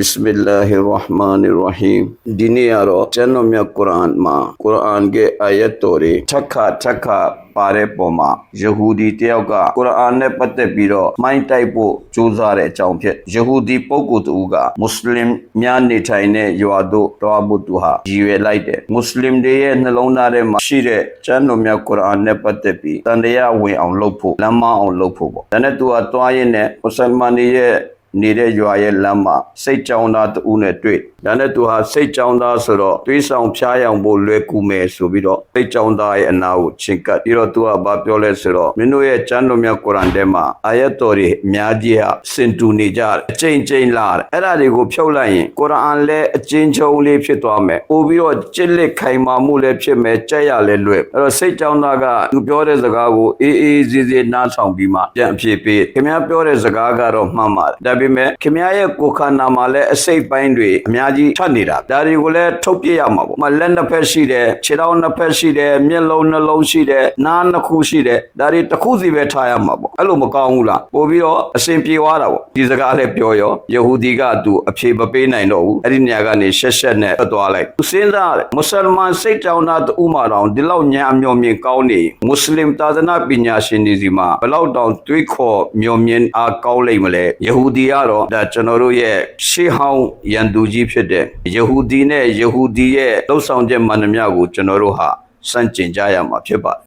Bismillahir Rahmanir Rahim ဒီနေ့ကတော့ကျမ်းတော်မြတ်ကုရ်အာန်မှာကုရ်အာန်ရဲ့အာယတ်တော်တွေထက်ခါထက်ခါပါတဲ့ပုံမှာယဟူဒီတယောက်ကကုရ်အာန်နဲ့ပတ်သက်ပြီးတော့မိုင်းတိုက်ဖို့ကြိုးစားတဲ့အကြောင်းဖြစ်ယဟူဒီပုဂ္ဂိုလ်တူကမွတ်စလင်များနေထိုင်တဲ့ရွာတို့တော်ဖို့သူဟာရည်ရွယ်လိုက်တယ်မွတ်စလင်တွေရဲ့နှလုံးသားထဲမှာရှိတဲ့ကျမ်းတော်မြတ်ကုရ်အာန်နဲ့ပတ်သက်ပြီးတန်တရားဝင်အောင်လုပ်ဖို့လမ်းမအောင်လုပ်ဖို့ပေါ့ဒါနဲ့သူကတွားရင်းနဲ့မွတ်စလမန်တွေရဲ့ နေတဲ့ရွာရဲ့လမ်းမှာစိတ်ကြောင်းသားတူနဲ့တွေ့ဒါနဲ့သူဟာစိတ်ကြောင်းသားဆိုတော့တွေးဆောင်ဖျားယောင်ဖို့လွယ်ကူမယ်ဆိုပြီးတော့စိတ်ကြောင်းသားရဲ့အနာကိုချင်းကပ်ပြီးတော့သူကဘာပြောလဲဆိုတော့မင်းတို့ရဲ့ကျမ်းတော်မြတ်ကုရ်အာန်ထဲမှာအာယတ်တော်တွေအများကြီးဟာစင်တူနေကြတယ်အကျဉ်းချင်းလာတယ်အဲ့ဒါတွေကိုဖြုတ်လိုက်ရင်ကုရ်အာန်လည်းအကျဉ်းချုပ်လေးဖြစ်သွားမယ်ပို့ပြီးတော့ကြစ်လက်ခိုင်မာမှုလည်းဖြစ်မယ်ကြက်ရလည်းလွယ်အဲ့တော့စိတ်ကြောင်းသားကသူပြောတဲ့စကားကိုအေးအေးဆေးဆေးနားဆောင်ပြီးမှပြန်အဖြစ်ပေးခင်ဗျားပြောတဲ့စကားကတော့မှန်ပါတယ်ဒါပေမဲ့ခင်ဗျားရဲ့ကိုယ်ခန္ဓာမှာလည်းအစိတ်ပိုင်းတွေအများကြီးထွက်နေတာဒါတွေကိုလည်းထုတ်ပြရမှာပေါ့မလက်နှစ်ဖက်ရှိတယ်ခြေထောက်နှစ်ဖက်ရှိတယ်မျက်လုံးနှလုံးရှိတယ်နားနှစ်ခုရှိတယ်ဒါတွေတစ်ခုစီပဲထားရမှာပေါ့အဲ့လိုမကောင်းဘူးလားပို့ပြီးတော့အစဉ်ပြေသွားတာပေါ့ဒီစကားလည်းပြောရောယဟူဒီကသူအဖြေမပေးနိုင်တော့ဘူးအဲ့ဒီနေရာကနေရှက်ရှက်နဲ့ထွက်သွားလိုက်သူစဉ်းစားတယ်မွတ်စလမန်စိတ်ကြောင့်သားတူမှတောင်ဒီလောက်ညာအမျော်မြင်ကောင်းနေမွတ်စလင်သာသနာပညာရှင်တွေစီမှာဘယ်လောက်တောင်တွေးခေါ်မျော်မြင်အားကောင်းလိမ့်မလဲယဟူဒီကတော့ဒါကျွန်တော်တို့ရဲ့ရှေးဟောင်းရန်သူကြီးဖြစ်တဲ့ယဟူဒီနဲ့ယဟူဒီရဲ့လှုပ်ဆောင်ချက်မှန်သမျှကိုကျွန်တော်တို့ဟာစန့်ကျင်ကြရမှာဖြစ်ပါတယ်